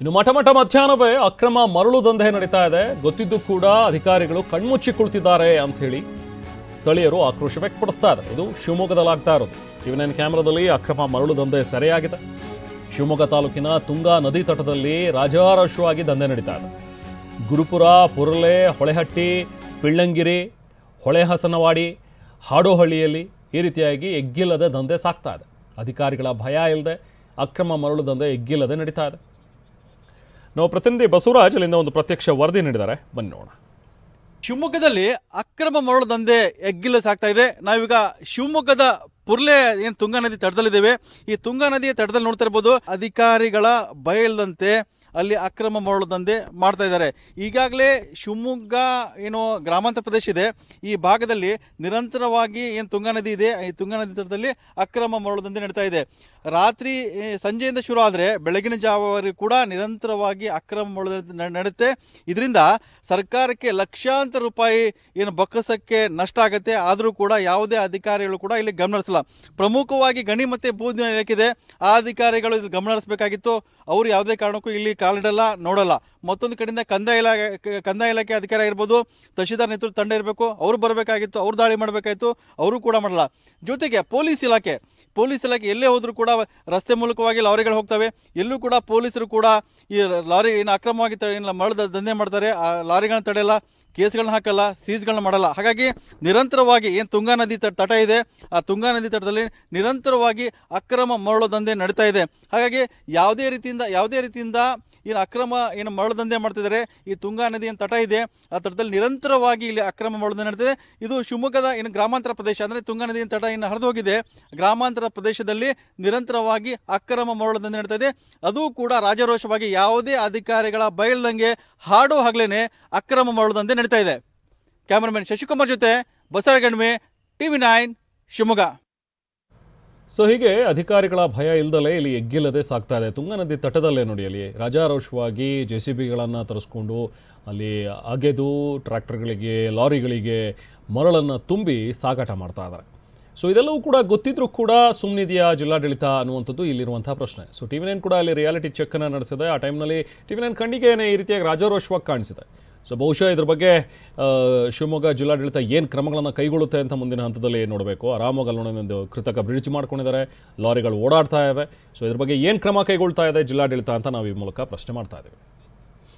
ಇನ್ನು ಮಠ ಮಠ ಮಧ್ಯಾಹ್ನವೇ ಅಕ್ರಮ ಮರಳು ದಂಧೆ ನಡೀತಾ ಇದೆ. ಗೊತ್ತಿದ್ದು ಕೂಡ ಅಧಿಕಾರಿಗಳು ಕಣ್ಮುಚ್ಚಿ ಕುಳಿತಿದ್ದಾರೆ ಅಂತ ಹೇಳಿ ಸ್ಥಳೀಯರು ಆಕ್ರೋಶ ವ್ಯಕ್ತಪಡಿಸ್ತಾ ಇದ್ದಾರೆ. ಇದು ಶಿವಮೊಗ್ಗದಲ್ಲಾಗ್ತಾ ಇರೋದು. ಇವನ ಕ್ಯಾಮ್ರಾದಲ್ಲಿ ಅಕ್ರಮ ಮರಳು ದಂಧೆ ಸೆರೆಯಾಗಿದೆ. ಶಿವಮೊಗ್ಗ ತಾಲೂಕಿನ ತುಂಗಾ ನದಿ ತಟದಲ್ಲಿ ರಾಜಾರೋಷವಾಗಿ ದಂಧೆ ನಡೀತಾ ಇದೆ. ಗುರುಪುರ, ಪುರಲೆ, ಹೊಳೆಹಟ್ಟಿ, ಪಿಳ್ಳಂಗಿರಿ, ಹೊಳೆಹಸನವಾಡಿ, ಹಾಡೋಹಳ್ಳಿಯಲ್ಲಿ ಈ ರೀತಿಯಾಗಿ ಎಗ್ಗಿಲ್ಲದೆ ದಂಧೆ ಸಾಕ್ತಾ ಇದೆ. ಅಧಿಕಾರಿಗಳ ಭಯ ಇಲ್ಲದೆ ಅಕ್ರಮ ಮರಳು ದಂಧೆ ಎಗ್ಗಿಲ್ಲದೆ ನಡೀತಾ ಇದೆ. ನಾವು ಪ್ರತಿನಿಧಿ ಬಸವರಾಜ್ ಅಲ್ಲಿಂದ ಒಂದು ಪ್ರತ್ಯಕ್ಷ ವರದಿ ನೀಡಿದ್ದಾರೆ. ಬನ್ನಿ ನೋಡೋಣ. ಶಿವಮೊಗ್ಗದಲ್ಲಿ ಅಕ್ರಮ ಮರಳು ದಂಧೆ ಎಗ್ಗಿಲ್ಲ ಸಾಕ್ತಾ ಇದೆ. ನಾವೀಗ ಶಿವಮೊಗ್ಗದ ಪುರ್ಲೆ ಏನು ತುಂಗಾ ನದಿ ತಡದಲ್ಲಿದ್ದೇವೆ ಈ ತುಂಗಾ ನದಿಯ ತಡದಲ್ಲಿ ನೋಡ್ತಾ ಇರ್ಬೋದು, ಅಧಿಕಾರಿಗಳ ಭಯ ಇಲ್ಲದಂತೆ ಅಲ್ಲಿ ಅಕ್ರಮ ಮರಳು ದಂಧೆ ಮಾಡ್ತಾ ಇದ್ದಾರೆ. ಈಗಾಗಲೇ ಶಿವಮೊಗ್ಗ ಏನು ಗ್ರಾಮಾಂತರ ಪ್ರದೇಶ ಇದೆ. ಈ ಭಾಗದಲ್ಲಿ ನಿರಂತರವಾಗಿ ಏನು ತುಂಗಾ ನದಿ ಇದೆ, ಈ ತುಂಗಾ ನದಿ ತಡದಲ್ಲಿ ಅಕ್ರಮ ಮರಳು ದಂಧೆ ನಡೀತಾ ಇದೆ. ರಾತ್ರಿ ಸಂಜೆಯಿಂದ ಶುರು ಆದರೆ ಬೆಳಗಿನ ಜಾವವರೆಗೂ ಕೂಡ ನಿರಂತರವಾಗಿ ಅಕ್ರಮ ನಡೆಯುತ್ತೆ ಇದರಿಂದ ಸರ್ಕಾರಕ್ಕೆ ಲಕ್ಷಾಂತರ ರೂಪಾಯಿ ಏನು ಬೊಕ್ಕಸಕ್ಕೆ ನಷ್ಟ ಆಗುತ್ತೆ. ಆದರೂ ಕೂಡ ಯಾವುದೇ ಅಧಿಕಾರಿಗಳು ಕೂಡ ಇಲ್ಲಿ ಗಮನಹರಿಸಲ್ಲ ಪ್ರಮುಖವಾಗಿ ಗಣಿ ಮತ್ತು ಭೂಜ್ಞಾನ ಇಲಾಖೆ ಆ ಅಧಿಕಾರಿಗಳು ಇಲ್ಲಿ ಗಮನ ಹರಿಸಬೇಕಾಗಿತ್ತು. ಅವರು ಯಾವುದೇ ಕಾರಣಕ್ಕೂ ಇಲ್ಲಿ ಕಾಲಿಡಲ್ಲ, ನೋಡಲ್ಲ. ಮತ್ತೊಂದು ಕಡೆಯಿಂದ ಕಂದಾಯ ಇಲಾಖೆ ಕಂದಾಯ ಇಲಾಖೆ ಅಧಿಕಾರಿ ಆಗಿರ್ಬೋದು ತಹಶೀಲ್ದಾರ್ ನೇತೃತ್ವ ತಂಡ ಇರಬೇಕು, ಅವರು ಬರಬೇಕಾಗಿತ್ತು, ಅವ್ರು ದಾಳಿ ಮಾಡಬೇಕಾಗಿತ್ತು, ಅವರು ಕೂಡ ಮಾಡಲ್ಲ. ಜೊತೆಗೆ ಪೊಲೀಸ್ ಇಲಾಖೆ ಪೊಲೀಸ್ ಇಲಾಖೆ ಎಲ್ಲೇ ಹೋದರೂ ಕೂಡ ರಸ್ತೆ ಮೂಲಕವಾಗಿ ಲಾರಿಗಳು ಹೋಗ್ತವೆ. ಎಲ್ಲೂ ಕೂಡ ಪೊಲೀಸರು ಕೂಡ ಈ ಲಾರಿ ಏನು ಅಕ್ರಮವಾಗಿ ತಡೆ ಮರಳು ದಂಧೆ ಮಾಡ್ತಾರೆ. ಆ ಲಾರಿಗಳನ್ನ ತಡೆಯಲ್ಲ. ಕೇಸ್ಗಳನ್ನ ಹಾಕಲ್ಲ, ಸೀಸ್ಗಳನ್ನ ಮಾಡಲ್ಲ. ಹಾಗಾಗಿ ನಿರಂತರವಾಗಿ ಏನು ತುಂಗಾ ನದಿ ತಟ ಇದೆ, ಆ ತುಂಗಾ ನದಿ ತಟದಲ್ಲಿ ನಿರಂತರವಾಗಿ ಅಕ್ರಮ ಮರಳು ದಂಧೆ ನಡೀತಾ ಇದೆ. ಹಾಗಾಗಿ ಯಾವುದೇ ರೀತಿಯಿಂದ ಯಾವುದೇ ರೀತಿಯಿಂದ ಏನು ಅಕ್ರಮ ಏನು ಮರಳು ದಂಧೆ ಮಾಡ್ತಿದ್ದಾರೆ, ಈ ತುಂಗಾ ನದಿ ಏನು ತಟ ಇದೆ, ಆ ತಟದಲ್ಲಿ ನಿರಂತರವಾಗಿ ಇಲ್ಲಿ ಅಕ್ರಮ ಮರಳು ದಂಧೆ ನಡೀತಿದೆ. ಇದು ಶಿವಮೊಗ್ಗದ ಏನು ಗ್ರಾಮಾಂತರ ಪ್ರದೇಶ, ಅಂದರೆ ತುಂಗಾ ನದಿ ತಟ ಇನ್ನು ಹರಿದು ಹೋಗಿದೆ, ಗ್ರಾಮಾಂತರ ಪ್ರದೇಶದಲ್ಲಿ ನಿರಂತರವಾಗಿ ಅಕ್ರಮ ಮರಳು ದಂಧೆ ನಡೀತಾ ಇದೆ. ಅದು ಕೂಡ ರಾಜರೋಷವಾಗಿ ಯಾವುದೇ ಅಧಿಕಾರಿಗಳ ಬಯಲ್ದಂಗೆ ಹಾಡು ಹಗಲೇನೆ ಅಕ್ರಮ ಮರಳು ದಂಧೆ ನಡೀತಾ ಇದೆ. ಕ್ಯಾಮರಾಮನ್ ಶಶಿಕುಮಾರ್ ಜೊತೆ ಬಸವರಗಣ್ಮೆ ಟಿವಿ ನೈನ್ ಶಿವಮೊಗ್ಗ. ಸೊ ಹೀಗೆ ಅಧಿಕಾರಿಗಳ ಭಯ ಇಲ್ಲದಲೇ ಇಲ್ಲಿ ಎಗ್ಗಿಲ್ಲದೆ ಸಾಕ್ತಾ ಇದೆ. ತುಂಗಾ ನದಿ ತಟದಲ್ಲೇ ನೋಡಿ ಅಲ್ಲಿ ರಾಜಾರೋಷವಾಗಿ ಜೆ ಸಿ ಬಿಗಳನ್ನು ತರಿಸ್ಕೊಂಡು ಅಲ್ಲಿ ಅಗೆದು ಟ್ರ್ಯಾಕ್ಟರ್ಗಳಿಗೆ, ಲಾರಿಗಳಿಗೆ ಮರಳನ್ನು ತುಂಬಿ ಸಾಗಾಟ ಮಾಡ್ತಾ ಇದ್ದಾರೆ. ಸೊ ಇದೆಲ್ಲವೂ ಕೂಡ ಗೊತ್ತಿದ್ರೂ ಕೂಡ ಸುಮ್ಮನಿದೆಯಾ ಜಿಲ್ಲಾಡಳಿತ ಅನ್ನುವಂಥದ್ದು ಇಲ್ಲಿರುವಂಥ ಪ್ರಶ್ನೆ. ಸೊ ಟಿ ವಿ ನೈನ್ ಕೂಡ ಅಲ್ಲಿ ರಿಯಾಲಿಟಿ ಚೆಕ್ಕನ್ನು ನಡೆಸಿದೆ. ಆ ಟೈಮ್ನಲ್ಲಿ ಟಿ ವಿ ನೈನ್ ಕಣ್ಣಿಗೆನೇ ಈ ರೀತಿಯಾಗಿ ರಾಜಾರೋಷವಾಗಿ ಕಾಣಿಸಿದೆ. ಸೊ ಬಹುಶಃ ಇದ್ರ ಬಗ್ಗೆ ಶಿವಮೊಗ್ಗ ಜಿಲ್ಲಾಡಳಿತ ಏನು ಕ್ರಮಗಳನ್ನು ಕೈಗೊಳ್ಳುತ್ತೆ ಅಂತ ಮುಂದಿನ ಹಂತದಲ್ಲಿ ನೋಡಬೇಕು. ಆರಾಮಾಗಿ ಅಲ್ಲಿ ನೋಡಿ ಒಂದು ಕೃತಕ ಬ್ರಿಡ್ಜ್ ಮಾಡ್ಕೊಂಡಿದ್ದಾರೆ. ಲಾರಿಗಳು ಓಡಾಡ್ತಾ ಇವೆ. ಸೊ ಇದ್ರ ಬಗ್ಗೆ ಏನು ಕ್ರಮ ಕೈಗೊಳ್ತಾ ಇದೆ ಜಿಲ್ಲಾಡಳಿತ ಅಂತ ನಾವು ಈ ಮೂಲಕ ಪ್ರಶ್ನೆ ಮಾಡ್ತಾ ಇದ್ದೀವಿ.